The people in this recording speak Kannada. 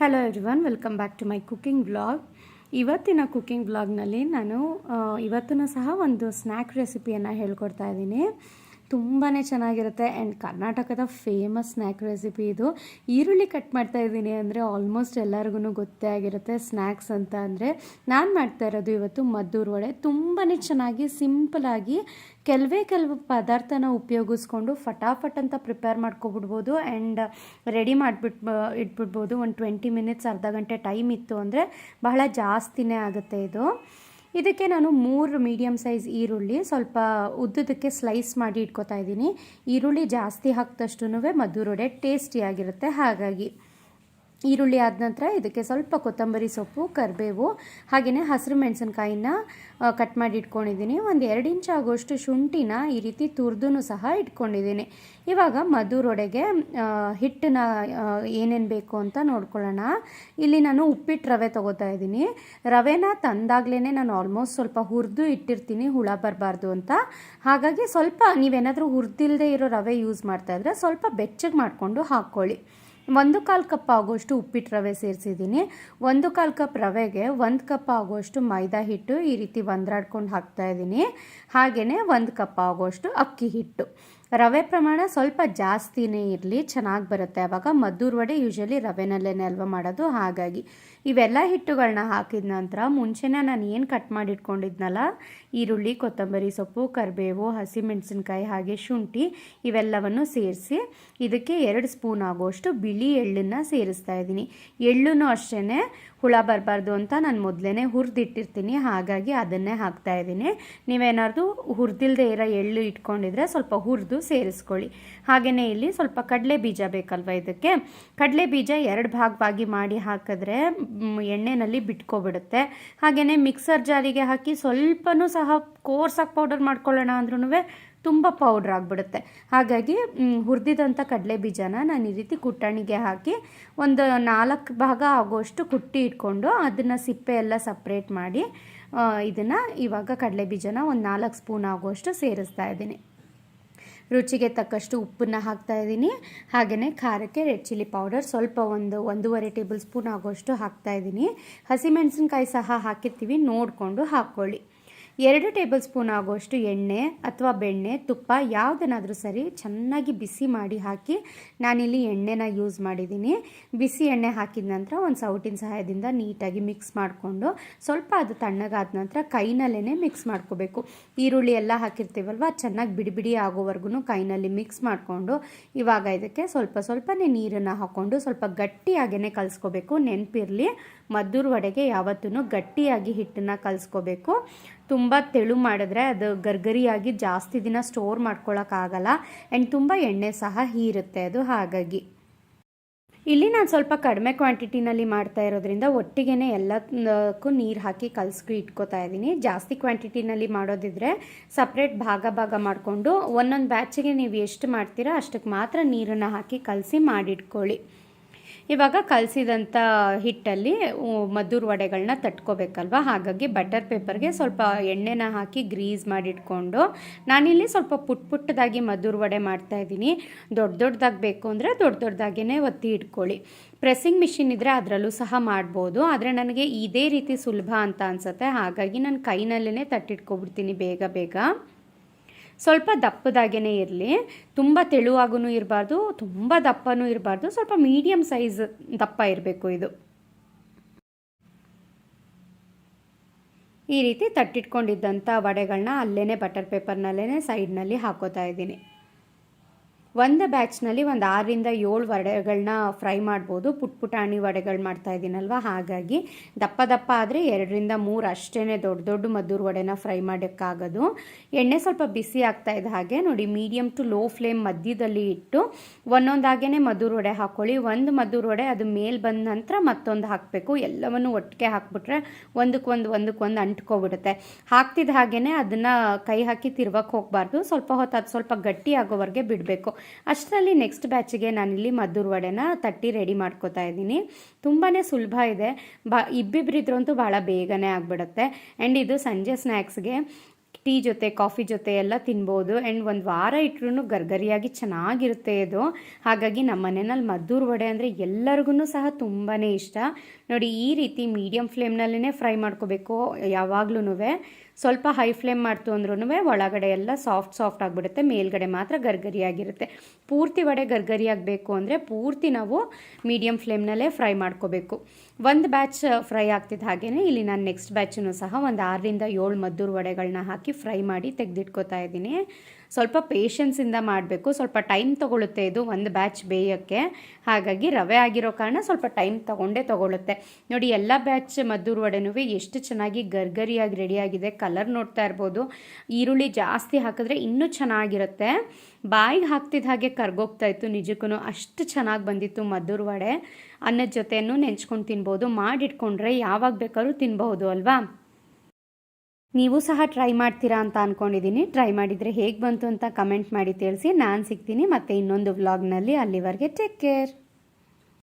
Hello everyone welcome back to my cooking blog ಇವತ್ತಿನ ಕುಕ್ಕಿಂಗ್ ಬ್ಲಾಗ್ನಲ್ಲಿ ನಾನು ಇವತ್ತೂ ಸಹ ಒಂದು ಸ್ನ್ಯಾಕ್ ರೆಸಿಪಿಯನ್ನು ಹೇಳ್ಕೊಡ್ತಾ ಇದ್ದೀನಿ. ತುಂಬಾ ಚೆನ್ನಾಗಿರುತ್ತೆ. ಆ್ಯಂಡ್ ಕರ್ನಾಟಕದ ಫೇಮಸ್ ಸ್ನ್ಯಾಕ್ ರೆಸಿಪಿ ಇದು. ಈರುಳ್ಳಿ ಕಟ್ ಮಾಡ್ತಾ ಇದ್ದೀನಿ ಅಂದರೆ ಆಲ್ಮೋಸ್ಟ್ ಎಲ್ಲರಿಗೂ ಗೊತ್ತೇ ಆಗಿರುತ್ತೆ ಸ್ನ್ಯಾಕ್ಸ್ ಅಂತ ಅಂದರೆ. ನಾನು ಮಾಡ್ತಾ ಇರೋದು ಇವತ್ತು ಮದ್ದೂರು ವಡೆ. ತುಂಬಾ ಚೆನ್ನಾಗಿ ಸಿಂಪಲಾಗಿ ಕೆಲವೇ ಕೆಲವು ಪದಾರ್ಥನ ಉಪಯೋಗಿಸ್ಕೊಂಡು ಫಟಾಫಟ್ ಅಂತ ಪ್ರಿಪೇರ್ ಮಾಡ್ಕೊಬಿಡ್ಬೋದು. ಆ್ಯಂಡ್ ರೆಡಿ ಮಾಡಿಬಿಟ್ಟು ಇಟ್ಬಿಡ್ಬೋದು. ಒಂದು ಟ್ವೆಂಟಿ ಮಿನಿಟ್ಸ್ ಅರ್ಧ ಗಂಟೆ ಟೈಮ್ ಇತ್ತು ಅಂದರೆ ಬಹಳ ಜಾಸ್ತಿನೇ ಆಗುತ್ತೆ ಇದು. ಇದಕ್ಕೆ ನಾನು ಮೂರು ಮೀಡಿಯಮ್ ಸೈಜ್ ಈರುಳ್ಳಿ ಸ್ವಲ್ಪ ಉದ್ದದಕ್ಕೆ ಸ್ಲೈಸ್ ಮಾಡಿ ಇಟ್ಕೊತಾ ಇದ್ದೀನಿ. ಈರುಳ್ಳಿ ಜಾಸ್ತಿ ಹಾಕಿದಷ್ಟು ಮದ್ದೂರು ವಡೆ ಟೇಸ್ಟಿಯಾಗಿರುತ್ತೆ ಹಾಗಾಗಿ ಈರುಳ್ಳಿ ಆದ ನಂತರ ಇದಕ್ಕೆ ಸ್ವಲ್ಪ ಕೊತ್ತಂಬರಿ ಸೊಪ್ಪು, ಕರಿಬೇವು ಹಾಗೆಯೇ ಹಸಿರು ಮೆಣಸಿನ್ಕಾಯಿನ ಕಟ್ ಮಾಡಿ ಇಟ್ಕೊಂಡಿದ್ದೀನಿ. ಒಂದು ಎರಡು ಇಂಚ್ ಆಗೋಷ್ಟು ಶುಂಠಿನ ಈ ರೀತಿ ತುರಿದು ಸಹ ಇಟ್ಕೊಂಡಿದ್ದೀನಿ. ಇವಾಗ ಮಧುರೊಡೆಗೆ ಹಿಟ್ಟನ್ನ ಏನೇನು ಬೇಕು ಅಂತ ನೋಡ್ಕೊಳ್ಳೋಣ. ಇಲ್ಲಿ ನಾನು ಉಪ್ಪಿಟ್ಟು ರವೆ ತೊಗೋತಾ ಇದ್ದೀನಿ. ರವೆನ ತಂದಾಗ್ಲೇ ನಾನು ಆಲ್ಮೋಸ್ಟ್ ಸ್ವಲ್ಪ ಹುರಿದು ಇಟ್ಟಿರ್ತೀನಿ, ಹುಳ ಬರಬಾರ್ದು ಅಂತ. ಹಾಗಾಗಿ ಸ್ವಲ್ಪ ನೀವೇನಾದರೂ ಹುರಿದಿಲ್ಲದೆ ಇರೋ ರವೆ ಯೂಸ್ ಮಾಡ್ತಾ ಇದ್ರೆ ಸ್ವಲ್ಪ ಬೆಚ್ಚಗೆ ಮಾಡಿಕೊಂಡು ಹಾಕ್ಕೊಳ್ಳಿ. ಒಂದು ಕಾಲು ಕಪ್ ಆಗೋಷ್ಟು ಉಪ್ಪಿಟ್ಟು ರವೆ ಸೇರಿಸಿದ್ದೀನಿ. ಒಂದು ಕಾಲು ಕಪ್ ರವೆಗೆ ಒಂದು ಕಪ್ ಆಗೋಷ್ಟು ಮೈದಾ ಹಿಟ್ಟು ಈ ರೀತಿ ಒಂದ್ರಾಡ್ಕೊಂಡು ಹಾಕ್ತಾ ಇದ್ದೀನಿ. ಹಾಗೆಯೇ ಒಂದು ಕಪ್ ಆಗೋಷ್ಟು ಅಕ್ಕಿ ಹಿಟ್ಟು. ರವೆ ಪ್ರಮಾಣ ಸ್ವಲ್ಪ ಜಾಸ್ತಿನೇ ಇರಲಿ, ಚೆನ್ನಾಗಿ ಬರುತ್ತೆ. ಆವಾಗ ಮದ್ದೂರು ವಡೆ ಯೂಶಲಿ ರವೆನಲ್ಲೇ ಅಲ್ವಾ ಮಾಡೋದು? ಹಾಗಾಗಿ ಇವೆಲ್ಲ ಹಿಟ್ಟುಗಳನ್ನ ಹಾಕಿದ ನಂತರ ಮುಂಚೆನೇ ನಾನು ಏನು ಕಟ್ ಮಾಡಿ ಇಟ್ಕೊಂಡಿದ್ನಲ್ಲ ಈರುಳ್ಳಿ, ಕೊತ್ತಂಬರಿ ಸೊಪ್ಪು, ಕರಿಬೇವು, ಹಸಿಮೆಣಸಿನ್ಕಾಯಿ ಹಾಗೆ ಶುಂಠಿ ಇವೆಲ್ಲವನ್ನು ಸೇರಿಸಿ ಇದಕ್ಕೆ ಎರಡು ಸ್ಪೂನ್ ಆಗುವಷ್ಟು ಬಿಳಿ ಎಳ್ಳನ್ನು ಸೇರಿಸ್ತಾ ಇದ್ದೀನಿ. ಎಳ್ಳು ಅಷ್ಟೇ ಹುಳ ಬರಬಾರ್ದು ಅಂತ ನಾನು ಮೊದಲೇ ಹುರಿದಿಟ್ಟಿರ್ತೀನಿ, ಹಾಗಾಗಿ ಅದನ್ನೇ ಹಾಕ್ತಾ ಇದ್ದೀನಿ. ನೀವೇನಾದ್ರು ಹುರಿದಿಲ್ಲದೆ ಇರೋ ಎಳ್ಳು ಇಟ್ಕೊಂಡಿದ್ರೆ ಸ್ವಲ್ಪ ಹುರಿದು ಸೇರಿಸ್ಕೊಳ್ಳಿ. ಹಾಗೆಯೇ ಇಲ್ಲಿ ಸ್ವಲ್ಪ ಕಡಲೆ ಬೀಜ ಬೇಕಲ್ವ ಇದಕ್ಕೆ? ಕಡಲೆ ಬೀಜ ಎರಡು ಭಾಗವಾಗಿ ಮಾಡಿ ಹಾಕಿದ್ರೆ ಎಣ್ಣೆನಲ್ಲಿ ಬಿಟ್ಕೊಬಿಡುತ್ತೆ. ಹಾಗೆಯೇ ಮಿಕ್ಸರ್ ಜಾರಿಗೆ ಹಾಕಿ ಸ್ವಲ್ಪನೂ ಸಹ ಕೋರ್ಸಾಗಿ ಪೌಡರ್ ಮಾಡ್ಕೊಳ್ಳೋಣ ಅಂದ್ರೂ ತುಂಬ ಪೌಡ್ರ್ ಆಗಿಬಿಡುತ್ತೆ. ಹಾಗಾಗಿ ಹುರಿದಿದಂಥ ಕಡಲೆ ಬೀಜನ ನಾನು ಈ ರೀತಿ ಕುಟ್ಟಣಿಗೆ ಹಾಕಿ ಒಂದು ನಾಲ್ಕು ಭಾಗ ಆಗೋಷ್ಟು ಕುಟ್ಟಿ ಇಟ್ಕೊಂಡು ಅದನ್ನು ಸಿಪ್ಪೆ ಎಲ್ಲ ಸಪ್ರೇಟ್ ಮಾಡಿ ಇದನ್ನು ಇವಾಗ ಕಡಲೆ ಬೀಜನ ಒಂದು ನಾಲ್ಕು ಸ್ಪೂನ್ ಆಗೋಷ್ಟು ಸೇರಿಸ್ತಾ ಇದ್ದೀನಿ. ರುಚಿಗೆ ತಕ್ಕಷ್ಟು ಉಪ್ಪನ್ನು ಹಾಕ್ತಾ ಇದ್ದೀನಿ. ಹಾಗೆಯೇ ಖಾರಕ್ಕೆ ರೆಡ್ ಚಿಲ್ಲಿ ಪೌಡರ್ ಸ್ವಲ್ಪ ಒಂದು ಒಂದೂವರೆ ಟೇಬಲ್ ಸ್ಪೂನ್ ಆಗೋಷ್ಟು ಹಾಕ್ತಾ ಇದ್ದೀನಿ. ಹಸಿಮೆಣಸಿನ್ಕಾಯಿ ಸಹ ಹಾಕಿರ್ತೀವಿ, ನೋಡಿಕೊಂಡು ಹಾಕ್ಕೊಳ್ಳಿ. ಎರಡು ಟೇಬಲ್ ಸ್ಪೂನ್ ಆಗೋಷ್ಟು ಎಣ್ಣೆ ಅಥವಾ ಬೆಣ್ಣೆ, ತುಪ್ಪ ಯಾವುದನ್ನಾದರೂ ಸರಿ ಚೆನ್ನಾಗಿ ಬಿಸಿ ಮಾಡಿ ಹಾಕಿ ನಾನಿಲ್ಲಿ ಎಣ್ಣೆನ ಯೂಸ್ ಮಾಡಿದ್ದೀನಿ. ಬಿಸಿ ಎಣ್ಣೆ ಹಾಕಿದ ನಂತರ ಒಂದು ಸೌಟಿನ ಸಹಾಯದಿಂದ ನೀಟಾಗಿ ಮಿಕ್ಸ್ ಮಾಡಿಕೊಂಡು ಸ್ವಲ್ಪ ಅದು ತಣ್ಣಗಾದ ನಂತರ ಕೈನಲ್ಲೇ ಮಿಕ್ಸ್ ಮಾಡ್ಕೋಬೇಕು. ಈರುಳ್ಳಿ ಎಲ್ಲ ಹಾಕಿರ್ತೀವಲ್ವ ಚೆನ್ನಾಗಿ ಬಿಡಿ ಬಿಡಿ ಆಗೋವರೆಗೂ ಕೈನಲ್ಲಿ ಮಿಕ್ಸ್ ಮಾಡಿಕೊಂಡು ಇವಾಗ ಇದಕ್ಕೆ ಸ್ವಲ್ಪ ಸ್ವಲ್ಪನೇ ನೀರನ್ನು ಹಾಕ್ಕೊಂಡು ಸ್ವಲ್ಪ ಗಟ್ಟಿಯಾಗೇ ಕಲಿಸ್ಕೋಬೇಕು. ನೆನಪಿರಲಿ, ಮದ್ದೂರು ವಡೆಗೆ ಯಾವತ್ತೂ ಗಟ್ಟಿಯಾಗಿ ಹಿಟ್ಟನ್ನು ಕಲಿಸ್ಕೋಬೇಕು. ತುಂಬ ತೆಳು ಮಾಡಿದ್ರೆ ಅದು ಗರ್ಗರಿಯಾಗಿ ಜಾಸ್ತಿ ದಿನ ಸ್ಟೋರ್ ಮಾಡ್ಕೊಳ್ಳೋಕ್ಕಾಗಲ್ಲ ಆ್ಯಂಡ್ ತುಂಬ ಎಣ್ಣೆ ಸಹ ಹೀರುತ್ತೆ ಅದು, ಹಾಗಾಗಿ. ಇಲ್ಲಿ ನಾನು ಸ್ವಲ್ಪ ಕಡಿಮೆ ಕ್ವಾಂಟಿಟಿನಲ್ಲಿ ಮಾಡ್ತಾ ಇರೋದ್ರಿಂದ ಒಟ್ಟಿಗೆ ಎಲ್ಲದಕ್ಕೂ ನೀರು ಹಾಕಿ ಕಲಸ್ಕಿ ಇಟ್ಕೋತಾ ಇದ್ದೀನಿ. ಜಾಸ್ತಿ ಕ್ವಾಂಟಿಟಿನಲ್ಲಿ ಮಾಡೋದಿದ್ರೆ ಸಪ್ರೇಟ್ ಭಾಗ ಭಾಗ ಮಾಡಿಕೊಂಡು ಒಂದೊಂದು ಬ್ಯಾಚಿಗೆ ನೀವು ಎಷ್ಟು ಮಾಡ್ತೀರೋ ಅಷ್ಟಕ್ಕೆ ಮಾತ್ರ ನೀರನ್ನು ಹಾಕಿ ಕಲಸಿ ಮಾಡಿಟ್ಕೊಳ್ಳಿ. ಇವಾಗ ಕಲಸಿದಂಥ ಹಿಟ್ಟಲ್ಲಿ ಮದ್ದೂರು ವಡೆಗಳನ್ನ ತಟ್ಕೋಬೇಕಲ್ವ? ಹಾಗಾಗಿ ಬಟರ್ ಪೇಪರ್ಗೆ ಸ್ವಲ್ಪ ಎಣ್ಣೆನ ಹಾಕಿ ಗ್ರೀಸ್ ಮಾಡಿಟ್ಕೊಂಡು, ನಾನಿಲ್ಲಿ ಸ್ವಲ್ಪ ಪುಟ್ ಪುಟ್ಟದಾಗಿ ಮದ್ದೂರು ವಡೆ ಮಾಡ್ತಾ ಇದ್ದೀನಿ. ದೊಡ್ಡ ದೊಡ್ಡದಾಗಿ ಬೇಕು ಅಂದರೆ ದೊಡ್ಡ ದೊಡ್ಡದಾಗೇ ಒತ್ತಿ ಇಟ್ಕೊಳ್ಳಿ. ಪ್ರೆಸ್ಸಿಂಗ್ ಮಿಷಿನ್ ಇದ್ದರೆ ಅದರಲ್ಲೂ ಸಹ ಮಾಡ್ಬೋದು. ಆದರೆ ನನಗೆ ಇದೇ ರೀತಿ ಸುಲಭ ಅಂತ ಅನಿಸುತ್ತೆ. ಹಾಗಾಗಿ ನಾನು ಕೈನಲ್ಲೇ ತಟ್ಟಿಟ್ಕೊಬಿಡ್ತೀನಿ ಬೇಗ ಬೇಗ. ಸ್ವಲ್ಪ ದಪ್ಪದಾಗೇ ಇರಲಿ. ತುಂಬ ತೆಳುವಾಗೂ ಇರಬಾರ್ದು, ತುಂಬ ದಪ್ಪನೂ ಇರಬಾರ್ದು, ಸ್ವಲ್ಪ ಮೀಡಿಯಮ್ ಸೈಜ್ ದಪ್ಪ ಇರಬೇಕು ಇದು. ಈ ರೀತಿ ತಟ್ಟಿಟ್ಕೊಂಡಿದ್ದಂಥ ವಡೆಗಳನ್ನ ಅಲ್ಲೇ ಬಟರ್ ಪೇಪರ್ನಲ್ಲೇ ಸೈಡ್ನಲ್ಲಿ ಹಾಕೋತಾ ಇದ್ದೀನಿ. ಒಂದು ಬ್ಯಾಚ್ನಲ್ಲಿ ಒಂದು ಆರರಿಂದ ಏಳು ವಡೆಗಳನ್ನ ಫ್ರೈ ಮಾಡ್ಬೋದು. ಪುಟ್ ಪುಟಾಣಿ ವಡೆಗಳು ಮಾಡ್ತಾ ಇದ್ದೀನಲ್ವ ಹಾಗಾಗಿ ದಪ್ಪ ದಪ್ಪ ಆದರೆ ಎರಡರಿಂದ ಮೂರು ಅಷ್ಟೇ ದೊಡ್ಡ ದೊಡ್ಡ ಮದ್ದೂರು ವಡೆನ ಫ್ರೈ ಮಾಡೋಕ್ಕಾಗೋದು. ಎಣ್ಣೆ ಸ್ವಲ್ಪ ಬಿಸಿ ಆಗ್ತಾ ಇದ್ದ ಹಾಗೆ ನೋಡಿ ಮೀಡಿಯಮ್ ಟು ಲೋ ಫ್ಲೇಮ್ ಮಧ್ಯದಲ್ಲಿ ಇಟ್ಟು ಒಂದೊಂದಾಗೇ ಮದ್ದೂರು ವಡೆ ಹಾಕ್ಕೊಳ್ಳಿ ಒಂದು ಮದ್ದೂರು ವಡೆ ಅದು ಮೇಲೆ ಬಂದ ನಂತರ ಮತ್ತೊಂದು ಹಾಕಬೇಕು. ಎಲ್ಲವನ್ನು ಒಟ್ಟಿಗೆ ಹಾಕ್ಬಿಟ್ರೆ ಒಂದಕ್ಕೊಂದು ಒಂದಕ್ಕೊಂದು ಅಂಟ್ಕೊಬಿಡುತ್ತೆ. ಹಾಕ್ತಿದ್ದ ಹಾಗೇ ಅದನ್ನು ಕೈ ಹಾಕಿ ತಿರ್ವಕ್ಕೆ ಹೋಗಬಾರ್ದು. ಸ್ವಲ್ಪ ಹೊತ್ತು ಅದು ಸ್ವಲ್ಪ ಗಟ್ಟಿ ಆಗೋವರೆಗೆ ಬಿಡಬೇಕು. ಅಷ್ಟರಲ್ಲಿ ನೆಕ್ಸ್ಟ್ ಬ್ಯಾಚಿಗೆ ನಾನಿಲ್ಲಿ ಮದ್ದೂರು ವಡೆನ ತಟ್ಟಿ ರೆಡಿ ಮಾಡ್ಕೋತಾ ಇದ್ದೀನಿ. ತುಂಬಾ ಸುಲಭ ಇದೆ. ಬಾ, ಇಬ್ಬಿಬ್ರಿದ್ರಂತೂ ಭಾಳ ಬೇಗನೆ ಆಗಿಬಿಡುತ್ತೆ. ಆ್ಯಂಡ್ ಇದು ಸಂಜೆ ಸ್ನ್ಯಾಕ್ಸ್ಗೆ ಟೀ ಜೊತೆ ಕಾಫಿ ಜೊತೆ ಎಲ್ಲ ತಿನ್ಬೋದು. ಆ್ಯಂಡ್ ಒಂದು ವಾರ ಇಟ್ರೂ ಗರ್ಗರಿಯಾಗಿ ಚೆನ್ನಾಗಿರುತ್ತೆ ಇದು. ಹಾಗಾಗಿ ನಮ್ಮ ಮನೆಯಲ್ಲಿ ಮದ್ದೂರು ವಡೆ ಅಂದರೆ ಎಲ್ಲರಿಗೂ ಸಹ ತುಂಬಾ ಇಷ್ಟ. ನೋಡಿ, ಈ ರೀತಿ ಮೀಡಿಯಮ್ ಫ್ಲೇಮ್ನಲ್ಲೇ ಫ್ರೈ ಮಾಡ್ಕೋಬೇಕು ಯಾವಾಗ್ಲೂ ಸ್ವಲ್ಪ ಹೈ ಫ್ಲೇಮ್ ಮಾಡ್ತು ಅಂದ್ರೂ ಒಳಗಡೆ ಎಲ್ಲ ಸಾಫ್ಟ್ ಸಾಫ್ಟ್ ಆಗಿಬಿಡುತ್ತೆ. ಮೇಲ್ಗಡೆ ಮಾತ್ರ ಗರ್ಗರಿಯಾಗಿರುತ್ತೆ. ಪೂರ್ತಿ ವಡೆ ಗರ್ಗರಿ ಆಗಬೇಕು ಅಂದರೆ ಪೂರ್ತಿ ನಾವು ಮೀಡಿಯಮ್ ಫ್ಲೇಮ್ನಲ್ಲೇ ಫ್ರೈ ಮಾಡ್ಕೋಬೇಕು. ಒಂದು ಬ್ಯಾಚ್ ಫ್ರೈ ಆಗ್ತಿದ್ದ ಹಾಗೆಯೇ ಇಲ್ಲಿ ನಾನು ನೆಕ್ಸ್ಟ್ ಬ್ಯಾಚನ್ನು ಸಹ ಒಂದು ಆರರಿಂದ ಏಳು ಮದ್ದೂರು ವಡೆಗಳನ್ನ ಹಾಕಿ ಫ್ರೈ ಮಾಡಿ ತೆಗೆದಿಟ್ಕೋತಾ ಇದ್ದೀನಿ. ಸ್ವಲ್ಪ ಪೇಷನ್ಸಿಂದ ಮಾಡಬೇಕು. ಸ್ವಲ್ಪ ಟೈಮ್ ತೊಗೊಳುತ್ತೆ ಇದು ಒಂದು ಬ್ಯಾಚ್ ಬೇಯೋಕ್ಕೆ. ಹಾಗಾಗಿ ರವೆ ಆಗಿರೋ ಕಾರಣ ಸ್ವಲ್ಪ ಟೈಮ್ ತೊಗೊಂಡೇ ತೊಗೊಳುತ್ತೆ. ನೋಡಿ, ಎಲ್ಲ ಬ್ಯಾಚ್ ಮದ್ದೂರು ವಡೆನೂ ಎಷ್ಟು ಚೆನ್ನಾಗಿ ಗರ್ಗರಿಯಾಗಿ ರೆಡಿಯಾಗಿದೆ ಕಲರ್ ನೋಡ್ತಾ ಇರ್ಬೋದು. ಈರುಳ್ಳಿ ಜಾಸ್ತಿ ಹಾಕಿದ್ರೆ ಇನ್ನೂ ಚೆನ್ನಾಗಿರುತ್ತೆ. ಬಾಯಿಗೆ ಹಾಕ್ತಿದ್ದ ಹಾಗೆ ಕರ್ಗೋಗ್ತಾ ಇತ್ತು ನಿಜಕ್ಕೂ ಅಷ್ಟು ಚೆನ್ನಾಗಿ ಬಂದಿತ್ತು ಮದ್ದೂರು ವಡೆ. ಅನ್ನದ ಜೊತೆನೂ ನೆಂಚ್ಕೊಂಡು ತಿನ್ಬೋದು. ಮಾಡಿಟ್ಕೊಂಡ್ರೆ ಯಾವಾಗ ಬೇಕಾದ್ರೂ ತಿನ್ಬಹುದು, ಅಲ್ವಾ? ನೀವು ಸಹ ಟ್ರೈ ಮಾಡ್ತೀರಾ ಅಂತ ಅಂದ್ಕೊಂಡಿದ್ದೀನಿ ಟ್ರೈ ಮಾಡಿದರೆ ಹೇಗೆ ಬಂತು ಅಂತ ಕಮೆಂಟ್ ಮಾಡಿ ತಿಳಿಸಿ. ನಾನು ಸಿಗ್ತೀನಿ ಮತ್ತೆ ಇನ್ನೊಂದು ವ್ಲಾಗ್ನಲ್ಲಿ ಅಲ್ಲಿವರೆಗೆ ಟೇಕ್ ಕೇರ್